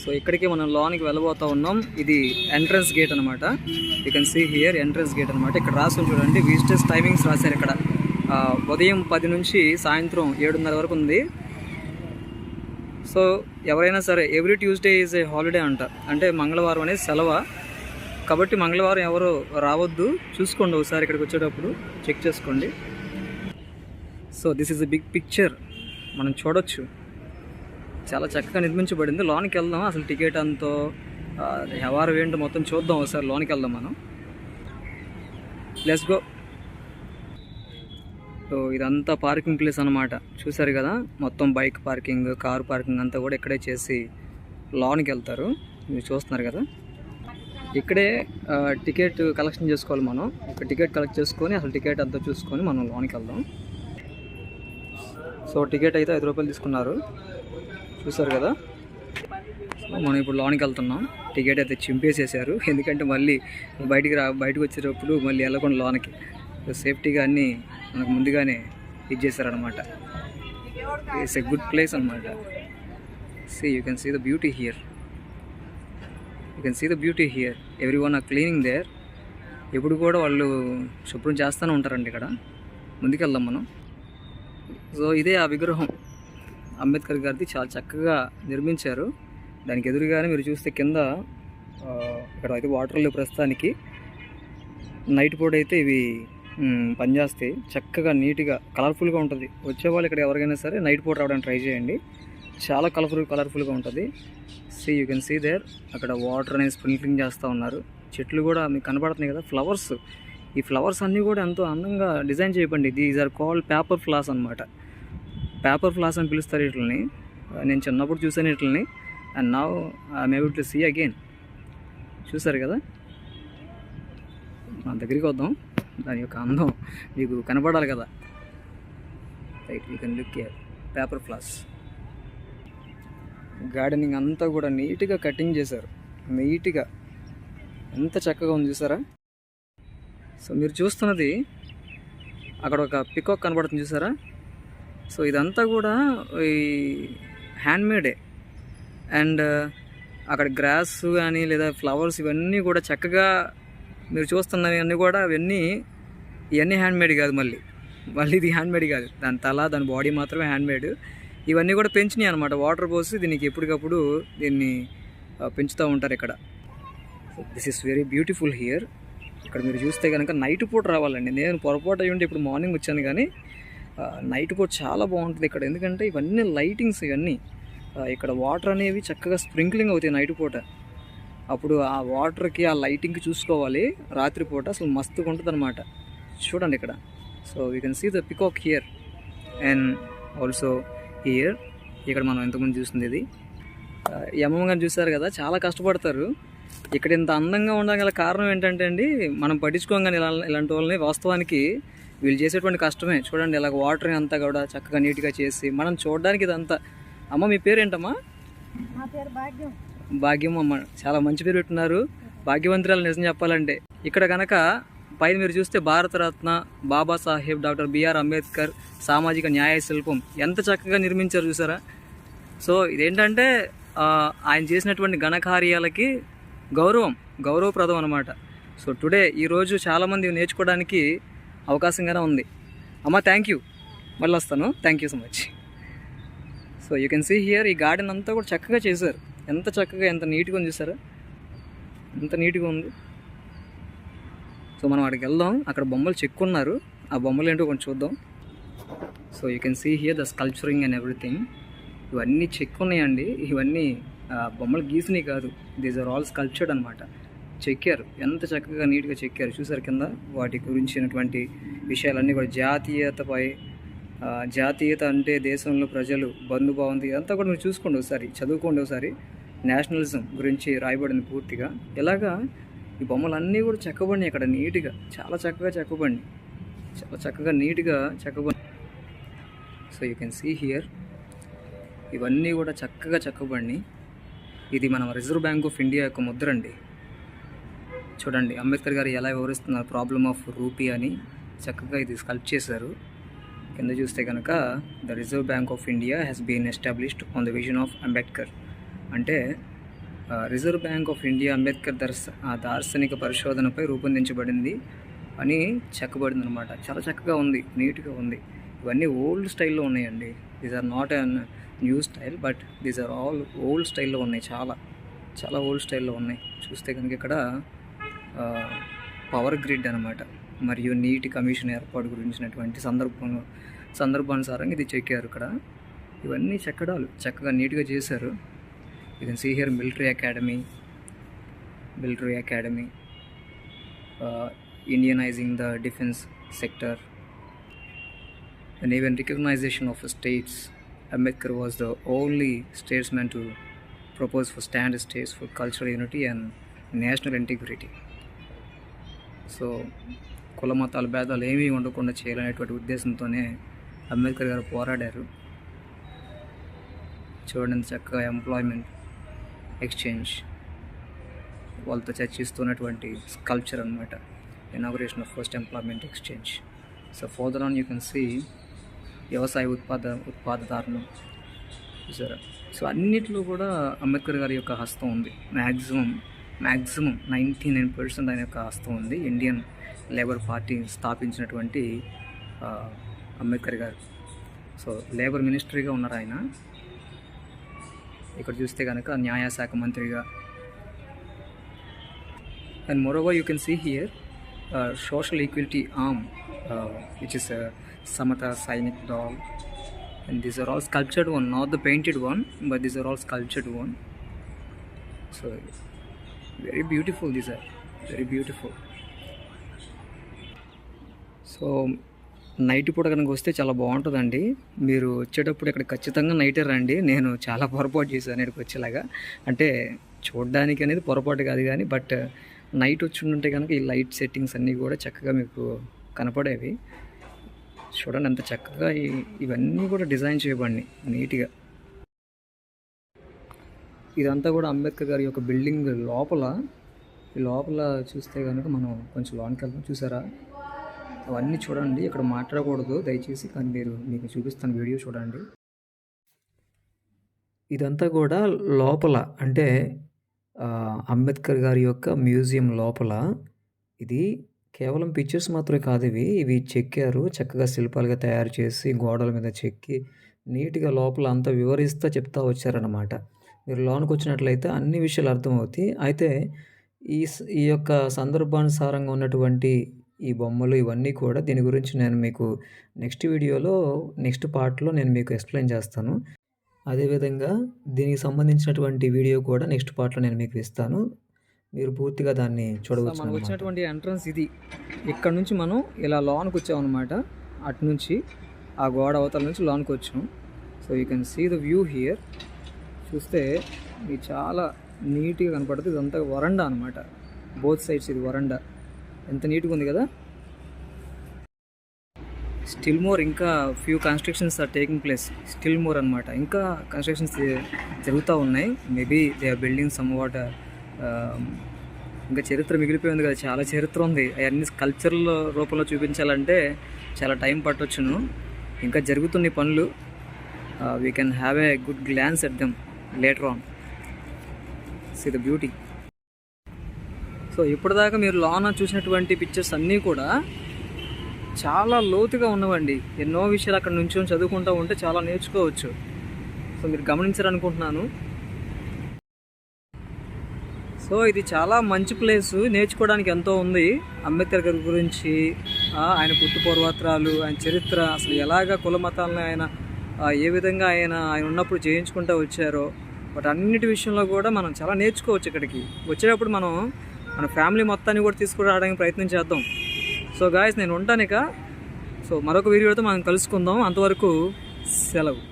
So ఇక్కడికి మనం లోనికి వెళ్ళబోతా ఉన్నాం. ఇది ఎంట్రన్స్ గేట్ అనమాట you can see here entrance gate అనమాట ఇక్కడ రాసుకుని చూడండి. విజిటర్స్ టైమింగ్స్ రాశారు ఇక్కడ. ఉదయం పది నుంచి సాయంత్రం ఏడున్నర వరకు ఉంది. సో ఎవరైనా సరే every Tuesday is a holiday అంట. అంటే మంగళవారం అనేది సెలవు? కాబట్టి మంగళవారం ఎవరు రావద్దు. చూసుకోండి ఒకసారి ఇక్కడికి వచ్చేటప్పుడు. చెక్ చేసుకోండి. So this is a big picture మనం చూడొచ్చు. చాలా చక్కగా నిర్మించబడింది. లోనికి వెళ్దాం అసలు టికెట్ అంతో ఎవరు వ్యవహారం ఏంటో మొత్తం చూద్దాం ఒకసారి. లోనికి వెళ్దాం మనం. ప్లస్ గో సో ఇదంతా పార్కింగ్ ప్లేస్ అనమాట చూసారు కదా? మొత్తం బైక్ పార్కింగ్ కార్ పార్కింగ్ అంతా కూడా ఇక్కడే చేసి లోనికి వెళ్తారు. మీరు చూస్తున్నారు కదా? ఇక్కడే టికెట్ కలెక్షన్ చేసుకోవాలి మనం. ఇక్కడ టికెట్ కలెక్ట్ చేసుకొని అసలు టికెట్ అంతా చూసుకొని మనం లోనికి వెళ్దాం. సో టికెట్ అయితే ఐదు రూపాయలు తీసుకున్నారు. చూసారు కదా? మనం ఇప్పుడు లోనికి వెళ్తున్నాం. టికెట్ అయితే చింపేసేసారు. ఎందుకంటే మళ్ళీ బయటికి రా బయటకు వచ్చేటప్పుడు మళ్ళీ వెళ్ళకుండా లోనికి. సేఫ్టీగా అన్నీ మనకు ముందుగానే ఇది చేశారనమాట ఇట్స్ ఎ గుడ్ ప్లేస్ అనమాట see you can see the beauty here you can see the beauty here everyone are cleaning there ఎప్పుడు కూడా వాళ్ళు శుభ్రం చేస్తూనే ఉంటారండి ఇక్కడ. ముందుకెళ్దాం మనం. సో ఇదే ఆ విగ్రహం. అంబేద్కర్ గారిది చాలా చక్కగా నిర్మించారు. దానికి ఎదురుగానే మీరు చూస్తే కింద ఇక్కడ అయితే వాటర్ లేవు ప్రస్తుతానికి నైట్ పూట అయితే ఇవి పనిచేస్తాయి. చక్కగా నీట్గా కలర్ఫుల్గా ఉంటుంది. వచ్చేవాళ్ళు ఇక్కడ ఎవరికైనా సరే నైట్ పూట రావడానికి ట్రై చేయండి. చాలా కలర్ఫుల్ కలర్ఫుల్గా ఉంటుంది. See you can see there అక్కడ వాటర్ అనేది స్ప్రింక్లింగ్ చేస్తూ ఉన్నారు. చెట్లు కూడా మీకు కనబడుతున్నాయి కదా ఫ్లవర్స్ ఈ ఫ్లవర్స్ అన్నీ కూడా ఎంతో అందంగా design చేయబండి these are called paper flowers అనమాట పేపర్ ఫ్లాస్ అని పిలుస్తారు వీటిని నేను చిన్నప్పుడు చూసాను వీటిని and now I'm able to see again చూసారు కదా? మన దగ్గరికి వద్దాం. దాని యొక్క అందం మీకు కనపడాలి కదా? Right you can look paper flowers gardening అంతా కూడా నీట్గా కటింగ్ చేశారు. నీట్గా. ఎంత చక్కగా ఉంది చూసారా? సో మీరు చూస్తున్నది అక్కడ ఒక పికాక్ కనబడుతుంది చూసారా? సో ఇదంతా కూడా ఈ హ్యాండ్మేడే. అండ్ అక్కడ గ్రాస్ కానీ లేదా ఫ్లవర్స్ ఇవన్నీ కూడా చక్కగా మీరు చూస్తున్నవి అన్నీ కూడా అవన్నీ ఇవన్నీ హ్యాండ్మేడ్ కాదు మళ్ళీ. మళ్ళీ ఇది హ్యాండ్మేడ్ కాదు. దాని తల దాని బాడీ మాత్రమే హ్యాండ్మేడ్. ఇవన్నీ కూడా పెంచినాయి అనమాట వాటర్ పోసి దీనికి ఎప్పటికప్పుడు దీన్ని పెంచుతూ ఉంటారు ఇక్కడ. This is very beautiful here ఇక్కడ మీరు చూస్తే కనుక నైట్ పూట రావాలండి. నేను పొరపాటు అయ్యి ఉంటే ఇప్పుడు మార్నింగ్ వచ్చాను కానీ నైట్ పూట చాలా బాగుంటుంది ఇక్కడ. ఎందుకంటే ఇవన్నీ లైటింగ్స్ ఇవన్నీ. ఇక్కడ వాటర్ అనేవి చక్కగా స్ప్రింక్లింగ్ అవుతాయి నైట్ పూట. అప్పుడు ఆ వాటర్కి ఆ లైటింగ్కి చూసుకోవాలి. రాత్రిపూట అసలు మస్తుగా ఉంటుంది అనమాట చూడండి ఇక్కడ. So you can see the peacock here and also here ఇక్కడ మనం ఎంతమంది చూసింది ఇది? ఆ, చూసారు కదా చాలా కష్టపడతారు. ఇక్కడ ఇంత అందంగా ఉండడం గల కారణం ఏంటంటే అండి మనం పట్టించుకోగానే ఇలా ఇలాంటి వాళ్ళని వాస్తవానికి వీళ్ళు చేసేటువంటి కష్టమే. చూడండి ఇలాగ వాటర్ అంతా కూడా చక్కగా నీట్గా చేసి మనం చూడడానికి ఇదంతా. అమ్మ మీ పేరేంటమ్మా? భాగ్యం. భాగ్యం అమ్మ. చాలా మంచి పేరు పెట్టున్నారు భాగ్యవంతురాలు నిజం చెప్పాలంటే. ఇక్కడ కనుక పైన మీరు చూస్తే Bharat Ratna Babasaheb doctor B R Ambedkar సామాజిక న్యాయ శిల్పం ఎంత చక్కగా నిర్మించారు చూసారా? సో ఇదేంటంటే ఆయన చేసినటువంటి ఘనకార్యాలకి గౌరవం గౌరవప్రదం అనమాట సో టుడే ఈరోజు చాలామంది నేర్చుకోవడానికి అవకాశంగానే ఉంది. అమ్మ థ్యాంక్ యూ మళ్ళీ వస్తాను. Thank you so much so you can see here ఈ గార్డెన్ అంతా కూడా చక్కగా చేశారు. ఎంత చక్కగా ఎంత నీట్గా ఉంది చూసారా? ఎంత నీట్గా ఉంది. సో మనం అక్కడికి వెళ్దాం. అక్కడ బొమ్మలు చెక్కున్నారు. ఆ బొమ్మలు ఏంటో కొంచెం చూద్దాం. So you can see here the sculpturing and everything ఇవన్నీ చెక్కున్నాయండి. ఇవన్నీ ఆ, బొమ్మలు గీసినవి కాదు. దీస్ ఆర్ ఆల్ స్కల్ప్చర్డ్ అనమాట చెక్కారు. ఎంత చక్కగా నీట్గా చెక్కారు చూసారు కింద. వాటి గురించినటువంటి విషయాలన్నీ కూడా జాతీయతపై జాతీయత అంటే దేశంలో ప్రజలు బంధుభావంతి ఇదంతా కూడా మీరు చూసుకోండి ఒకసారి చదువుకోండి ఒకసారి. నేషనలిజం గురించి రాయబడింది పూర్తిగా. ఇలాగా ఈ బొమ్మలన్నీ కూడా చెక్కబడినాయి అక్కడ నీట్గా. చాలా చక్కగా చెక్కబడి చాలా చక్కగా నీట్గా చెక్కబడి so you can see here ఇవన్నీ కూడా చక్కగా చెక్కబడి ఇది మన రిజర్వ్ బ్యాంక్ ఆఫ్ ఇండియా యొక్క ముద్ర అండి. చూడండి అంబేద్కర్ గారు ఎలా వివరిస్తున్నారు ప్రాబ్లమ్ ఆఫ్ రూపీ అని చక్కగా ఇది స్కల్ప్ చేశారు. కింద చూస్తే కనుక the reserve bank of India has been established on the vision of Ambedkar. అంటే reserve bank of India Ambedkar దర్శ ఆ దార్శనిక పరిశోధనపై రూపొందించబడింది అని చెక్కబడింది అనమాట చాలా చక్కగా ఉంది నీట్గా ఉంది. ఇవన్నీ ఓల్డ్ స్టైల్లో ఉన్నాయండి. These are not an new style but these are all old స్టైల్లో ఉన్నాయి చాలా. చాలా ఓల్డ్ స్టైల్లో ఉన్నాయి. చూస్తే కనుక ఇక్కడ పవర్ గ్రిడ్ అనమాట మరియు నీటి కమిషన్ ఏర్పాటు గురించినటువంటి సందర్భం సందర్భానుసారంగా ఇది చెక్కారు ఇక్కడ. ఇవన్నీ చెక్కడాలు. చక్కగా నీట్గా చేశారు. ఇది see here military academy military academy Indianising the defence sector and even recognition of states Ambedkar was the only statesmen to propose for stand states for cultural unity and national integrity so కుల మతాల భేదాలు ఏమీ ఉండకుండా చేయాలనేటువంటి ఉద్దేశంతోనే అంబేద్కర్ గారు పోరాడారు. చూడండి చక్కగా ఎంప్లాయ్మెంట్ ఎక్స్చేంజ్ వాళ్ళతో చర్చిస్తున్నటువంటి స్కల్ప్చర్ అనమాట inauguration of first employment exchange so further on you can see వ్యవసాయ ఉత్పాద ఉత్పాదదారులు. చూసారా? సో అన్నిట్లో కూడా అంబేద్కర్ గారి యొక్క హస్తం ఉంది. Maximum maximum ninety nine percent ఆయన యొక్క హస్తం ఉంది. ఇండియన్ లేబర్ పార్టీ స్థాపించినటువంటి అంబేద్కర్ గారు. సో లేబర్ మినిస్టరీగా ఉన్నారు ఆయన. ఇక్కడ చూస్తే కనుక న్యాయశాఖ మంత్రిగా. And moreover you can see here social equality arm which is Samata Sainik Dal and these are all sculptured one not the painted one but these are all sculptured one so very beautiful these are very beautiful so night పూట కనుక వస్తే చాలా బాగుంటుందండి. మీరు వచ్చేటప్పుడు ఇక్కడ ఖచ్చితంగా నైటే రండి. నేను చాలా పొరపాటు చేశాను ఇక్కడికి వచ్చేలాగా. అంటే చూడడానికి అనేది పొరపాటు కాదు కానీ బట్ నైట్ వచ్చి ఉంటే కనుక ఈ లైట్ సెట్టింగ్స్ అన్నీ కూడా చక్కగా మీకు కనపడేవి. చూడండి ఎంత చక్కగా ఇవన్నీ కూడా డిజైన్ చేయబడి నీట్గా ఇదంతా కూడా అంబేద్కర్ గారి యొక్క బిల్డింగ్ లోపల ఈ లోపల చూస్తే కనుక మనం కొంచెం లోనికి వెళ్తాం చూసారా? అవన్నీ చూడండి. ఇక్కడ మాట్లాడకూడదు. దయచేసి కానీ మీరు మీకు చూపిస్తాను వీడియో చూడండి. ఇదంతా కూడా లోపల అంటే అంబేద్కర్ గారి యొక్క మ్యూజియం లోపల. ఇది కేవలం పిక్చర్స్ మాత్రమే కాదు ఇవి. ఇవి చెక్కారు. చక్కగా శిల్పాలుగా తయారు చేసి గోడల మీద చెక్కి నీట్గా లోపల అంతా వివరిస్తూ చెప్తా వచ్చారన్నమాట. మీరు లోనికి వచ్చినట్లయితే అన్ని విషయాలు అర్థమవుతాయి. అయితే ఈ ఈ యొక్క సందర్భానుసారంగా ఉన్నటువంటి ఈ బొమ్మలు ఇవన్నీ కూడా దీని గురించి నేను మీకు నెక్స్ట్ వీడియోలో నెక్స్ట్ పార్ట్లో నేను మీకు ఎక్స్ప్లెయిన్ చేస్తాను. అదేవిధంగా దీనికి సంబంధించినటువంటి వీడియో కూడా నెక్స్ట్ పార్ట్లో నేను మీకు ఇస్తాను. మీరు పూర్తిగా దాన్ని చూడవచ్చు మనకు వచ్చినటువంటి ఎంట్రన్స్ ఇది. ఇక్కడ నుంచి మనం ఇలా లోనికి వచ్చామన్నమాట. అటు నుంచి ఆ గోడ అవతల నుంచి లోనికి వచ్చాం. So you can see the view here చూస్తే ఇది చాలా నీట్గా కనపడుతుంది. ఇదంతా వరండా అనమాట బోత్ సైడ్స్ ఇది వరండా. ఎంత నీట్గా ఉంది కదా? స్టిల్ మోర్ ఇంకా few constructions are taking place. Still more అనమాట ఇంకా కన్స్ట్రక్షన్స్ జరుగుతూ ఉన్నాయి. Maybe they are building some what ఇంకా చరిత్ర మిగిలిపోయింది కదా. చాలా చరిత్ర ఉంది. అవన్నీ కల్చరల్ రూపంలో చూపించాలంటే చాలా టైం పట్టొచ్చును. ఇంకా జరుగుతున్న పనులు. We can have a good glance at them later on see the beauty so ఇప్పటిదాకా మీరు లోన చూసినటువంటి పిక్చర్స్ అన్నీ కూడా చాలా లోతుగా ఉన్నవండి. ఎన్నో విషయాలు అక్కడ నుంచి చదువుకుంటూ ఉంటే చాలా నేర్చుకోవచ్చు. సో మీరు గమనించారనుకుంటున్నాను సో ఇది చాలా మంచి ప్లేసు నేర్చుకోవడానికి ఎంతో ఉంది. అంబేద్కర్ గారి గురించి ఆయన పుట్టు పూర్వత్రాలు ఆయన చరిత్ర అసలు ఎలాగ కుల మతాలను ఆయన ఏ విధంగా ఆయన ఆయన ఉన్నప్పుడు చేయించుకుంటూ వచ్చారో బట్ అన్నిటి విషయంలో కూడా మనం చాలా నేర్చుకోవచ్చు ఇక్కడికి. వచ్చేటప్పుడు మనం మన ఫ్యామిలీ మొత్తాన్ని కూడా తీసుకురావడానికి ప్రయత్నం చేద్దాం. సో గాయస్ నేను ఉంటాను ఇక. సో మరొక వీడియోతో మనం కలుసుకుందాం. అంతవరకు సెలవు.